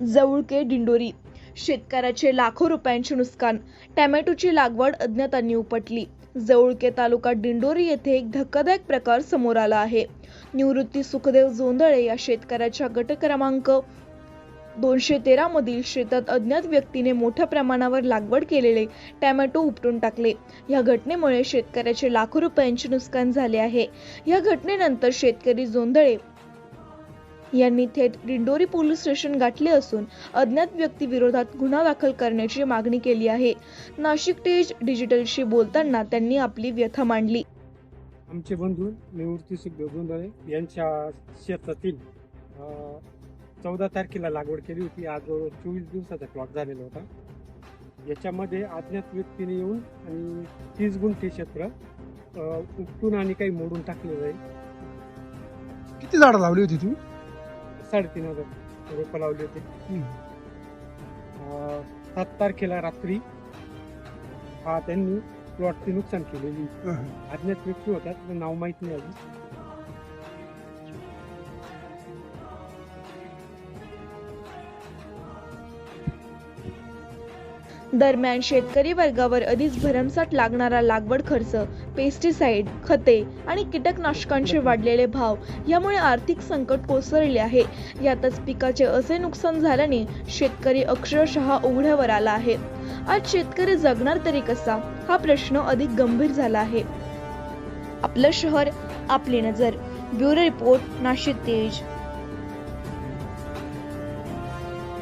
जवळके दिंडोरी शेतकऱ्याचे लाखो रुपयांचे नुकसान. टॅमॅटोची लागवड अज्ञातांनी उपटली. जवळके तालुका दिंडोरी येथे एक धक्कादायक प्रकार समोर आला आहे. निवृत्ती सुखदेव जोंधळे या शेतकऱ्याच्या गट क्रमांक दोनशे तेरा मधील शेतात अज्ञात व्यक्तीने मोठ्या प्रमाणावर लागवड केलेले टॅमॅटो उपटून टाकले. या घटनेमुळे शेतकऱ्याचे लाखो रुपयांचे नुकसान झाले आहे. या घटनेनंतर शेतकरी जोंधळे यांनी थेट दिंडोरी पोलीस स्टेशन गाठले असून अज्ञात व्यक्ती विरोधात गुन्हा दाखल करण्याची मागणी केली आहे. नाशिक टेज डिजिटलशी बोलताना त्यांनी आपली व्यथा मांडली. आमचे बंधू निवृत्ती सुखदेव गोंधळे यांच्या शेतातील चौदा तारखेला लागवड केली होती. आज जवळ चोवीस दिवसाचा प्लॉट झालेला होता. याच्यामध्ये अज्ञात व्यक्तीने येऊन आणि तीस गुंठे क्षेत्र उपटून आणि काही मोडून टाकलेलं आहे. किती झाडं लावली होती तुम्ही? साडेतीन हजार रोपं लावली होती. अ, सात तारखेला रात्री हा त्यांनी प्लॉटचे नुकसान केलेली. अज्ञात व्यक्ती होता त्याचं नाव माहीत नाही अजून. दरम्यान शेतकरी वर्गावर आधीच भरमसाठ लागणारा लागवड खर्च पेस्टिसाइड खते आणि कीटकनाशकांचे वाढलेले भाव यामुळे आर्थिक संकट कोसळले आहे. यातच पिकाचे असे नुकसान झाल्याने शेतकरी अक्षरशः उघड्यावर आला आहे. आज शेतकरी जगणार तरी कसा? हा प्रश्न अधिक गंभीर झाला आहे. आपलं शहर आपली नजर. ब्युरो रिपोर्ट नाशिक तेज.